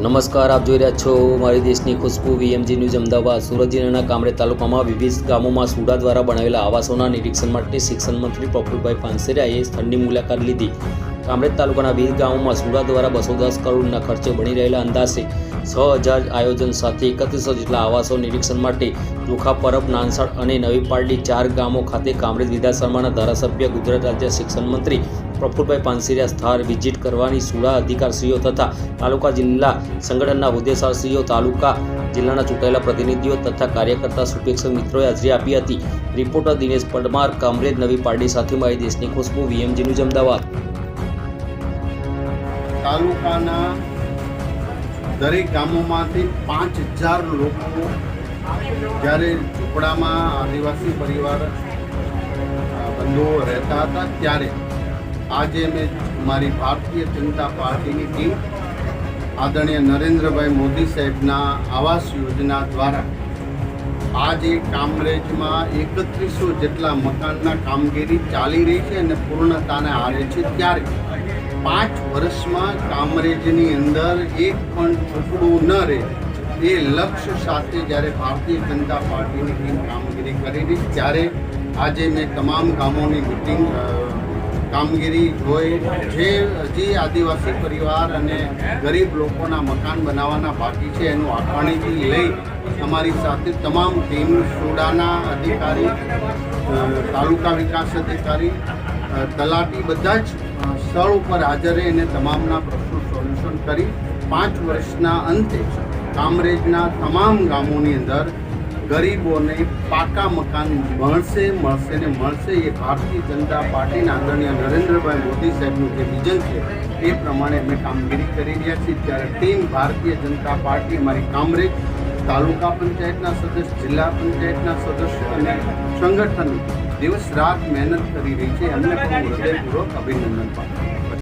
નમસ્કાર, આપ જોઈ રહ્યા છો મારી દેશની ખુશ્બુ વીએમજી ન્યૂઝ, અમદાવાદ. સુરત જિલ્લાના કામરે તાલુકામાં વિવિધ ગામોમાં સુડા દ્વારા બનાવેલા આવાસોના નિરીક્ષણ માટે શિક્ષણ મંત્રી પ્રફુલભાઈ પાનસેરિયાએ સ્થળની મુલાકાત લીધી. કામરેજ તાલુકાના વિવિધ ગામોમાં સુરત દ્વારા બસો દસ કરોડના ખર્ચે બની રહેલા અંદાજે છ હજાર આયોજન સાથે એકત્રીસો જેટલા આવાસો નિરીક્ષણ માટે ચોખા પરબ, નાનસડ અને નવી પાલડી ચાર ગામો ખાતે કામરેજ વિધાનસભાના ધારાસભ્ય, ગુજરાત રાજ્ય શિક્ષણ મંત્રી પ્રફુલભાઈ પાનસીરિયા સ્થળ વિઝિટ કરવાની સુડા અધિકારશ્રીઓ તથા તાલુકા જિલ્લા સંગઠનના હોદ્દેદારશ્રીઓ તાલુકા જિલ્લાના ચૂંટાયેલા પ્રતિનિધિઓ તથા કાર્યકર્તા શુભેચ્છક મિત્રોએ હાજરી આપી હતી. રિપોર્ટર દિનેશ પરમાર, કામરેજ નવી પાર્ટી સાથે મારી દેશની ખુશ્બુ વીએમજી ન્યૂઝ અમદાવાદ. તાલુકાના દરેક ગામોમાંથી પાંચ હજાર લોકો જ્યારે ઝૂંપડામાં આદિવાસી પરિવાર બંધુઓ રહેતા હતા, ત્યારે આજે મેં મારી ભારતીય જનતા પાર્ટીની ટીમ આદરણીય નરેન્દ્રભાઈ મોદી સાહેબના આવાસ યોજના દ્વારા આજે કામરેજમાં એકત્રીસો જેટલા મકાનના કામગીરી ચાલી રહી છે અને પૂર્ણતાને આવે છે ત્યારે પાંચ વર્ષમાં કામરેજની અંદર એક પણ ઝૂંપડું ન રહે. એ લક્ષ્ય સાથે જ્યારે ભારતીય જનતા પાર્ટીની ટીમ કામગીરી કરી ત્યારે આજે મેં તમામ ગામોની મિટિંગ કામગીરી જોઈ. જે હજી આદિવાસી પરિવાર અને ગરીબ લોકોના મકાન બનાવવાના બાકી છે, એનું આકારણીથી લઈ અમારી સાથે તમામ ટીમ, સોડાના અધિકારી તાલુકા વિકાસ અધિકારી તલાટી, બધા જ સ્થળ ઉપર હાજર રહી અને તમામના પ્રશ્નો સોલ્યુશન કરી પાંચ વર્ષના અંતે કામરેજના તમામ ગામોની અંદર ગરીબોને પાકા મકાન મળશે મળશે ને મળશે એ ભારતીય જનતા પાર્ટીના આદરણીય નરેન્દ્રભાઈ મોદી સાહેબનું જે વિઝન છે એ પ્રમાણે અમે કામગીરી કરી રહ્યા છીએ. ત્યારે ટીમ ભારતીય જનતા પાર્ટી, અમારી કામરેજ તાલુકા પંચાયતના સદસ્ય, જિલ્લા પંચાયતના સદસ્ય અને સંગઠન દિવસ રાત મહેનત કરી રહી છે એમને પણ હૃદયપૂર્વક અભિનંદન પાઠવું.